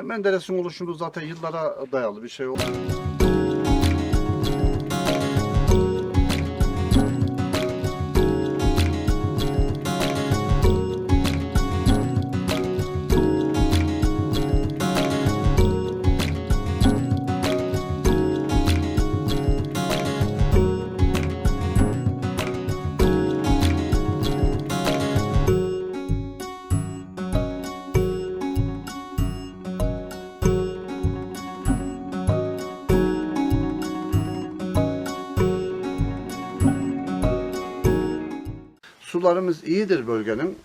Gülmen Deresi'nin oluşumu zaten yıllara dayalı bir şey oldu. Sularımız iyidir bölgenin.